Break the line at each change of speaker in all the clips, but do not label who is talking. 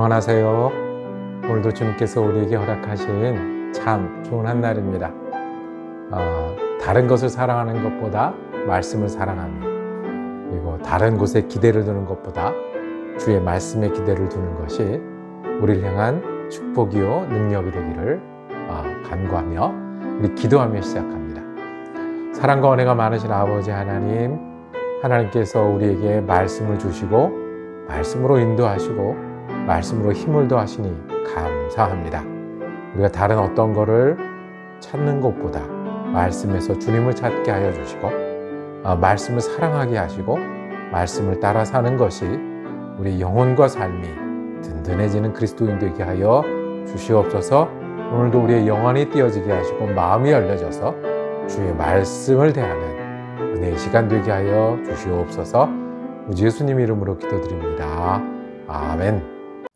안녕하세요. 오늘도 주님께서 우리에게 허락하신 참 좋은 한 날입니다. 어, 다른 것을 사랑하는 것보다 말씀을 사랑하며 그리고 다른 곳에 기대를 두는 것보다 주의 말씀에 기대를 두는 것이 우리를 향한 축복이요 능력이 되기를 어, 간구하며 우리 기도하며 시작합니다. 사랑과 은혜가 많으신 아버지 하나님, 하나님께서 우리에게 말씀을 주시고 말씀으로 인도하시고 말씀으로 힘을 더하시니 감사합니다. 우리가 다른 어떤 거를 찾는 것보다 말씀에서 주님을 찾게 하여 주시고 어, 말씀을 사랑하게 하시고 말씀을 따라 사는 것이 우리 영혼과 삶이 든든해지는 그리스도인 되게 하여 주시옵소서. 오늘도 우리의 영혼이 띄어지게 하시고 마음이 열려져서 주의 말씀을 대하는 은혜의 시간 되게 하여 주시옵소서. 예수님 이름으로 기도드립니다. 아멘.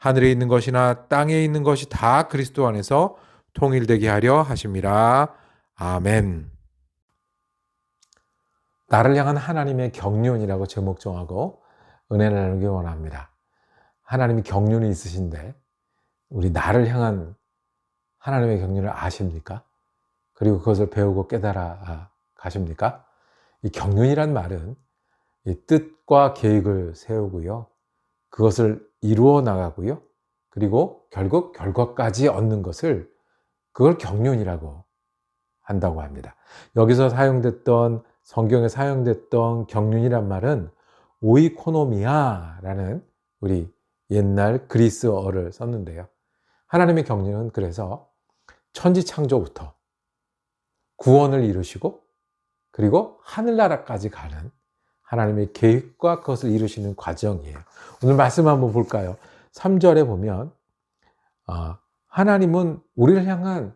하늘에 있는 것이나 땅에 있는 것이 다 그리스도 안에서 통일되게 하려 하심이라. 아멘. 나를 향한 하나님의 경륜이라고 제목 정하고 은혜를 나누기 원합니다. 하나님이 경륜이 있으신데 우리 나를 향한 하나님의 경륜을 아십니까? 그리고 그것을 배우고 깨달아 가십니까? 이 경륜이란 말은 이 뜻과 계획을 세우고요. 그것을 이루어 나가고요. 그리고 결국 결과까지 얻는 것을 그걸 경륜이라고 한다고 합니다. 여기서 사용됐던 성경에 사용됐던 경륜이란 말은 오이코노미아라는 우리 옛날 그리스어를 썼는데요. 하나님의 경륜은 그래서 천지 창조부터 구원을 이루시고 그리고 하늘나라까지 가는 하나님의 계획과 그것을 이루시는 과정이에요. 오늘 말씀 한번 볼까요? 3절에 보면 어, 하나님은 우리를 향한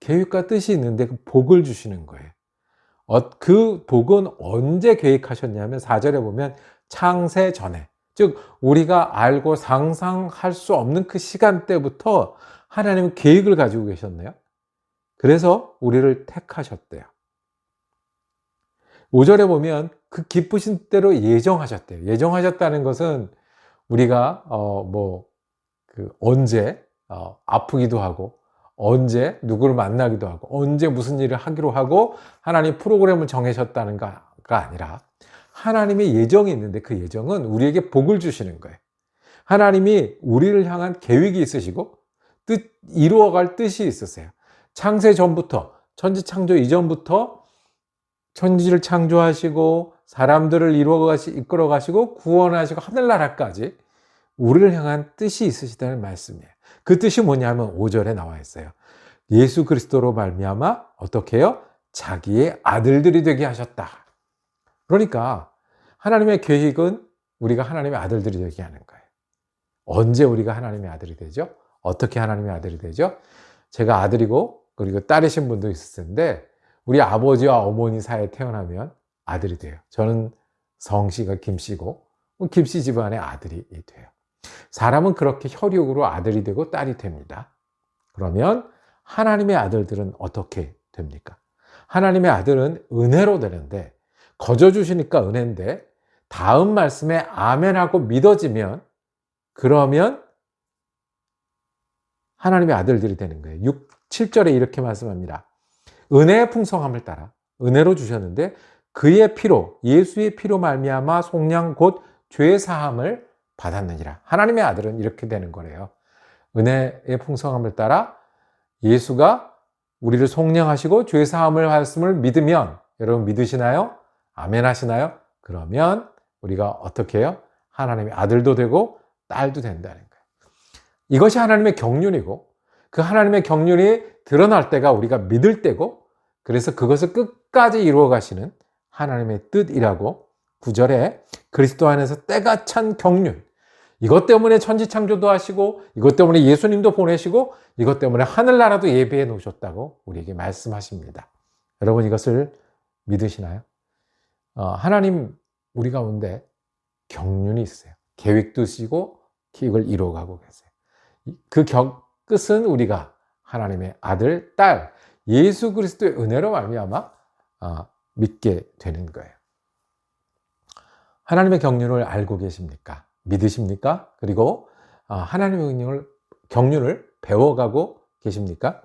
계획과 뜻이 있는데 그 복을 주시는 거예요. 어, 그 복은 언제 계획하셨냐면 4절에 보면 창세 전에 즉 우리가 알고 상상할 수 없는 그 시간대부터 하나님은 계획을 가지고 계셨네요. 그래서 우리를 택하셨대요. 5절에 보면 그 기쁘신 대로 예정하셨대요. 예정하셨다는 것은 우리가 어 뭐그 언제 어 아프기도 하고 언제 누구를 만나기도 하고 언제 무슨 일을 하기로 하고 하나님 프로그램을 정하셨다는 가 아니라 하나님의 예정이 있는데 그 예정은 우리에게 복을 주시는 거예요. 하나님이 우리를 향한 계획이 있으시고 뜻 이루어갈 뜻이 있으세요. 창세 전부터 천지 창조 이전부터 천지를 창조하시고 사람들을 이루어 가시 이끌어 가시고 구원하시고 하늘나라까지 우리를 향한 뜻이 있으시다는 말씀이에요. 그 뜻이 뭐냐면 5절에 나와 있어요. 예수 그리스도로 말미암아 어떻게 해요? 자기의 아들들이 되게 하셨다. 그러니까 하나님의 계획은 우리가 하나님의 아들들이 되게 하는 거예요. 언제 우리가 하나님의 아들이 되죠? 어떻게 하나님의 아들이 되죠? 제가 아들이고 그리고 딸이신 분도 있을 텐데 우리 아버지와 어머니 사이에 태어나면 아들이 돼요. 저는 성씨가 김씨고 김씨 집안의 아들이 돼요. 사람은 그렇게 혈육으로 아들이 되고 딸이 됩니다. 그러면 하나님의 아들들은 어떻게 됩니까? 하나님의 아들은 은혜로 되는데 거저 주시니까 은혜인데 다음 말씀에 아멘하고 믿어지면 그러면 하나님의 아들들이 되는 거예요. 6, 7절에 이렇게 말씀합니다. 은혜의 풍성함을 따라 은혜로 주셨는데 그의 피로 예수의 피로 말미암아 속량 곧 죄 사함을 받았느니라. 하나님의 아들은 이렇게 되는 거래요. 은혜의 풍성함을 따라 예수가 우리를 속량하시고 죄 사함을 하였음을 믿으면 여러분 믿으시나요? 아멘 하시나요? 그러면 우리가 어떻게 해요? 하나님의 아들도 되고 딸도 된다는 거예요. 이것이 하나님의 경륜이고 그 하나님의 경륜이 드러날 때가 우리가 믿을 때고 그래서 그것을 끝까지 이루어 가시는 하나님의 뜻이라고 구절에 그리스도 안에서 때가 찬 경륜 이것 때문에 천지 창조도 하시고 이것 때문에 예수님도 보내시고 이것 때문에 하늘나라도 예배해 놓으셨다고 우리에게 말씀하십니다. 여러분 이것을 믿으시나요? 어, 하나님 우리 가운데 경륜이 있어요. 계획도 쓰고 계획을 이루어가고 계세요. 그 격, 끝은 우리가 하나님의 아들, 딸, 예수 그리스도의 은혜로 말미암아 어, 믿게 되는 거예요. 하나님의 경륜을 알고 계십니까? 믿으십니까? 그리고 어, 하나님의 경륜을, 경륜을 배워가고 계십니까?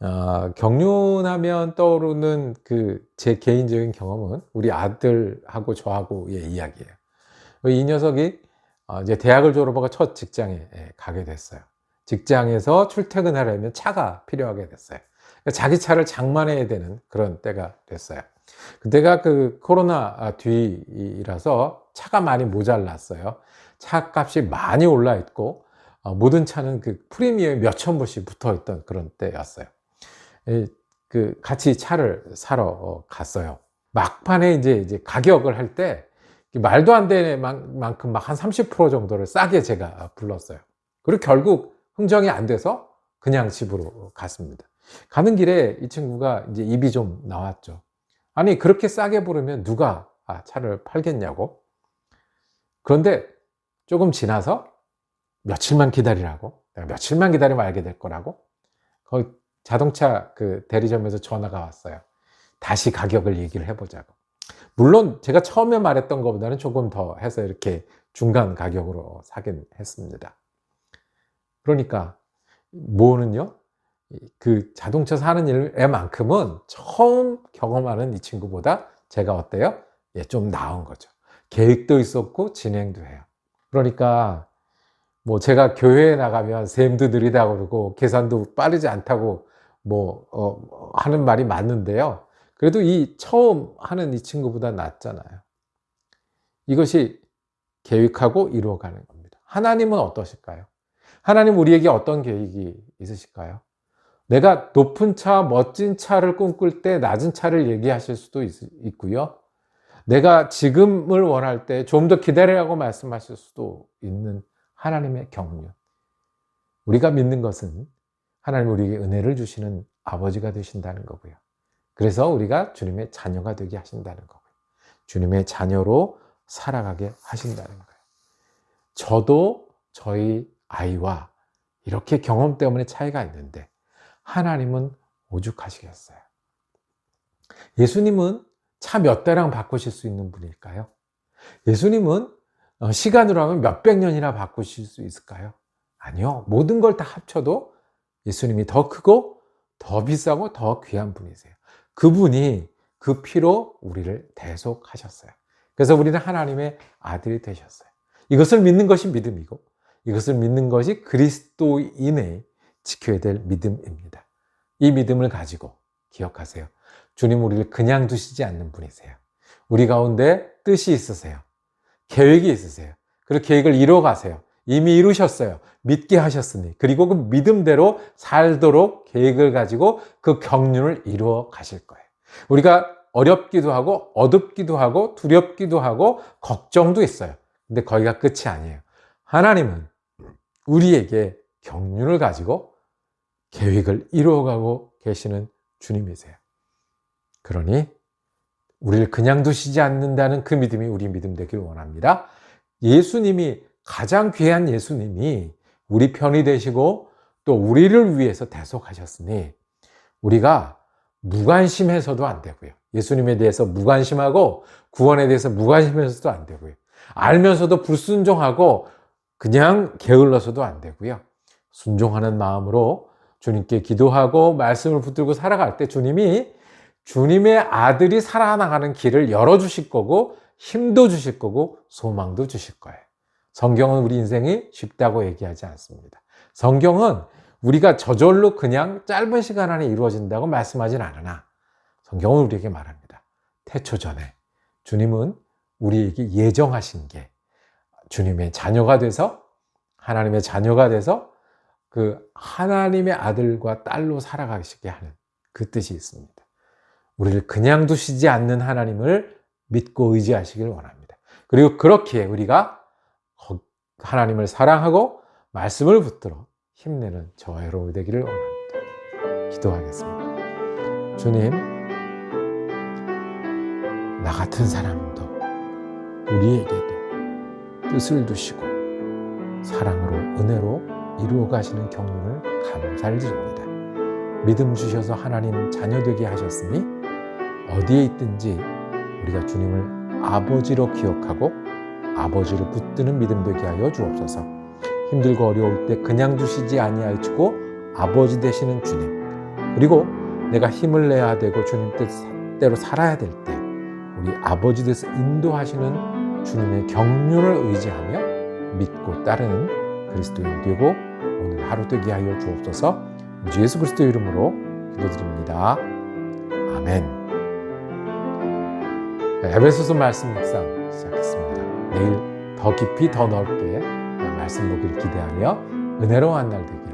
어, 경륜하면 떠오르는 그 제 개인적인 경험은 우리 아들하고 저하고의 이야기예요. 이 녀석이 어, 이제 대학을 졸업하고 첫 직장에 예, 가게 됐어요. 직장에서 출퇴근하려면 차가 필요하게 됐어요. 그러니까 자기 차를 장만해야 되는 그런 때가 됐어요. 그때가 그 코로나 뒤라서 차가 많이 모자랐어요. 차 값이 많이 올라 있고 어, 모든 차는 그 프리미엄 몇천 불씩 붙어 있던 그런 때였어요. 그 같이 차를 사러 어, 갔어요. 막판에 이제 이제 가격을 할 때 말도 안 되는 만큼 막 한 30% 정도를 싸게 제가 불렀어요. 그리고 결국 흥정이 안 돼서 그냥 집으로 갔습니다. 가는 길에 이 친구가 이제 입이 좀 나왔죠. 아니 그렇게 싸게 부르면 누가 아, 차를 팔겠냐고. 그런데 조금 지나서 며칠만 기다리라고. 며칠만 기다리면 알게 될 거라고. 거기 자동차 그 대리점에서 전화가 왔어요. 다시 가격을 얘기를 해보자고. 물론 제가 처음에 말했던 것보다는 조금 더 해서 이렇게 중간 가격으로 사긴 했습니다. 그러니까 뭐는요? 그 자동차 사는 일에만큼은 처음 경험하는 이 친구보다 제가 어때요? 예, 좀 나은 거죠. 계획도 있었고 진행도 해요. 그러니까 뭐 제가 교회에 나가면 셈도 느리다 그러고 계산도 빠르지 않다고 뭐 어, 하는 말이 맞는데요. 그래도 이 처음 하는 이 친구보다 낫잖아요. 이것이 계획하고 이루어가는 겁니다. 하나님은 어떠실까요? 하나님 우리에게 어떤 계획이 있으실까요? 내가 높은 차, 멋진 차를 꿈꿀 때 낮은 차를 얘기하실 수도 있, 있고요. 내가 지금을 원할 때 좀 더 기다리라고 말씀하실 수도 있는 하나님의 경륜. 우리가 믿는 것은 하나님 우리에게 은혜를 주시는 아버지가 되신다는 거고요. 그래서 우리가 주님의 자녀가 되게 하신다는 거고요. 주님의 자녀로 살아가게 하신다는 거예요. 저도 저희 아이와 이렇게 경험 때문에 차이가 있는데 하나님은 오죽하시겠어요. 예수님은 차 몇 대랑 바꾸실 수 있는 분일까요? 예수님은 어, 시간으로 하면 몇백 년이나 바꾸실 수 있을까요? 아니요. 모든 걸 다 합쳐도 예수님이 더 크고 더 비싸고 더 귀한 분이세요. 그분이 그 피로 우리를 대속하셨어요. 그래서 우리는 하나님의 아들이 되셨어요. 이것을 믿는 것이 믿음이고 이것을 믿는 것이 그리스도인의 지켜야 될 믿음입니다. 이 믿음을 가지고 기억하세요. 주님 우리를 그냥 두시지 않는 분이세요. 우리 가운데 뜻이 있으세요. 계획이 있으세요. 그리고 계획을 이루어 가세요. 이미 이루셨어요. 믿게 하셨으니. 그리고 그 믿음대로 살도록 계획을 가지고 그 경륜을 이루어 가실 거예요. 우리가 어렵기도 하고 어둡기도 하고 두렵기도 하고 걱정도 있어요. 근데 거기가 끝이 아니에요. 하나님은 우리에게 경륜을 가지고 계획을 이루어가고 계시는 주님이세요. 그러니 우리를 그냥 두시지 않는다는 그 믿음이 우리 믿음 되길 원합니다. 예수님이 가장 귀한 예수님이 우리 편이 되시고 또 우리를 위해서 대속하셨으니 우리가 무관심해서도 안 되고요. 예수님에 대해서 무관심하고 구원에 대해서 무관심해서도 안 되고요. 알면서도 불순종하고 그냥 게을러서도 안 되고요. 순종하는 마음으로 주님께 기도하고 말씀을 붙들고 살아갈 때 주님이 주님의 아들이 살아나가는 길을 열어주실 거고 힘도 주실 거고 소망도 주실 거예요. 성경은 우리 인생이 쉽다고 얘기하지 않습니다. 성경은 우리가 저절로 그냥 짧은 시간 안에 이루어진다고 말씀하진 않으나 성경은 우리에게 말합니다. 태초 전에 주님은 우리에게 예정하신 게 주님의 자녀가 돼서 하나님의 자녀가 돼서 그 하나님의 아들과 딸로 살아가시게 하는 그 뜻이 있습니다. 우리를 그냥 두시지 않는 하나님을 믿고 의지하시길 원합니다. 그리고 그렇게 우리가 하나님을 사랑하고 말씀을 붙들어 힘내는 저와 여러분이 되기를 원합니다. 기도하겠습니다. 주님, 나 같은 사람도 우리에게도 뜻을 두시고 사랑으로 은혜로 이루어 가시는 경륜을 감사를 드립니다. 믿음 주셔서 하나님 자녀 되게 하셨으니 어디에 있든지 우리가 주님을 아버지로 기억하고 아버지를 붙드는 믿음 되게 하여 주옵소서. 힘들고 어려울 때 그냥 두시지 아니하시고 아버지 되시는 주님. 그리고 내가 힘을 내야 되고 주님 뜻대로 살아야 될 때 우리 아버지 돼서 인도하시는 주님의 경륜을 의지하며 믿고 따르는 그리스도인 되고 하루 되게 하여 주옵소서. 주 예수 그리스도 이름으로 기도드립니다. 아멘. 에베소서 말씀 묵상 시작했습니다. 내일 더 깊이 더 넓게 말씀 보기를 기대하며 은혜로운 한날 되기를